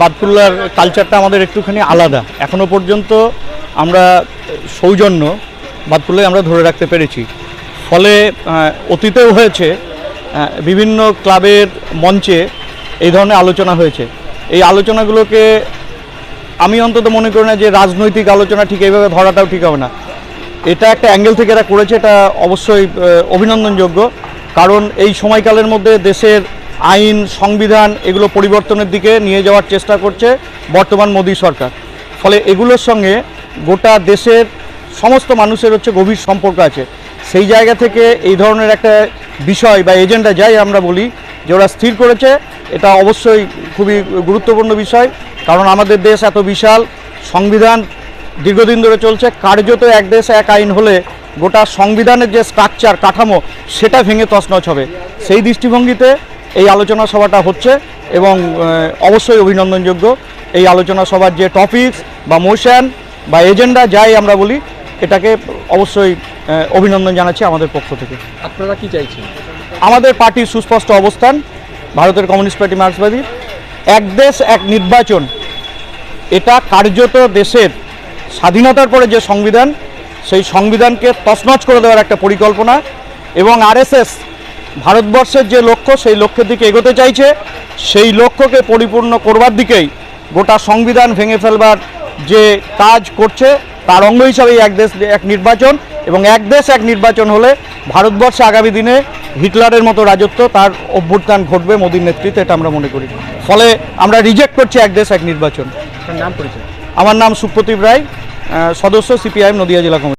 বাদকুল্লার কালচারটা আমাদের একটুখানি আলাদা। এখনও পর্যন্ত আমরা সৌজন্য বাদকুল্লায় আমরা ধরে রাখতে পেরেছি। ফলে অতীতেও হয়েছে বিভিন্ন ক্লাবের মঞ্চে এই ধরনের আলোচনা হয়েছে। এই আলোচনাগুলোকে আমি অন্তত মনে করি না যে রাজনৈতিক আলোচনা ঠিক এইভাবে ধরাটাও ঠিক হবে না। এটা একটা অ্যাঙ্গেল থেকে এরা করেছে, এটা অবশ্যই অভিনন্দনযোগ্য। কারণ এই সময়কালের মধ্যে দেশের আইন, সংবিধান এগুলো পরিবর্তনের দিকে নিয়ে যাওয়ার চেষ্টা করছে বর্তমান মোদী সরকার। ফলে এগুলোর সঙ্গে গোটা দেশের সমস্ত মানুষের হচ্ছে গভীর সম্পর্ক আছে। সেই জায়গা থেকে এই ধরনের একটা বিষয় বা এজেন্ডা যাই আমরা বলি যে ওরা স্থির করেছে, এটা অবশ্যই খুবই গুরুত্বপূর্ণ বিষয়। কারণ আমাদের দেশ এত বিশাল, সংবিধান দীর্ঘদিন ধরে চলছে, কার্যত এক দেশ এক আইন হলে গোটা সংবিধানের যে স্ট্রাকচার কাঠামো, সেটা ভেঙে তছনছ হবে। সেই দৃষ্টিভঙ্গিতে এই আলোচনা সভাটা হচ্ছে এবং অবশ্যই অভিনন্দনযোগ্য। এই আলোচনা সভার যে টপিকস বা মোশন বা এজেন্ডা যাই আমরা বলি এটাকে অবশ্যই অভিনন্দন জানাচ্ছি আমাদের পক্ষ থেকে। আপনারা কি চাইছেন? আমাদের পার্টির সুস্পষ্ট অবস্থান ভারতের কমিউনিস্ট পার্টি মার্ক্সবাদী। এক দেশ এক নির্বাচন এটা কার্যত দেশের স্বাধীনতার পরে যে সংবিধান সেই সংবিধানকে তছনছ করে দেওয়ার একটা পরিকল্পনা এবং আরএসএস ভারতবর্ষের যে লক্ষ্য সেই লক্ষ্যের দিকে এগোতে চাইছে। সেই লক্ষ্যকে পরিপূর্ণ করবার দিকেই গোটা সংবিধান ভেঙে ফেলবার যে কাজ করছে তার অঙ্গ হিসাবে এক দেশ এক নির্বাচন এবং এক দেশ এক নির্বাচন হলে ভারতবর্ষে আগামী দিনে হিটলারের মতো রাজত্ব তার অভ্যুত্থান ঘটবে মোদীর নেতৃত্বে এটা আমরা মনে করি। ফলে আমরা রিজেক্ট করছি এক দেশ এক নির্বাচন। নাম পরিচয়? আমার নাম সুপ্রতীপ রায় সদস্য সিপিআইএম নদিয়া জেলা কমিটি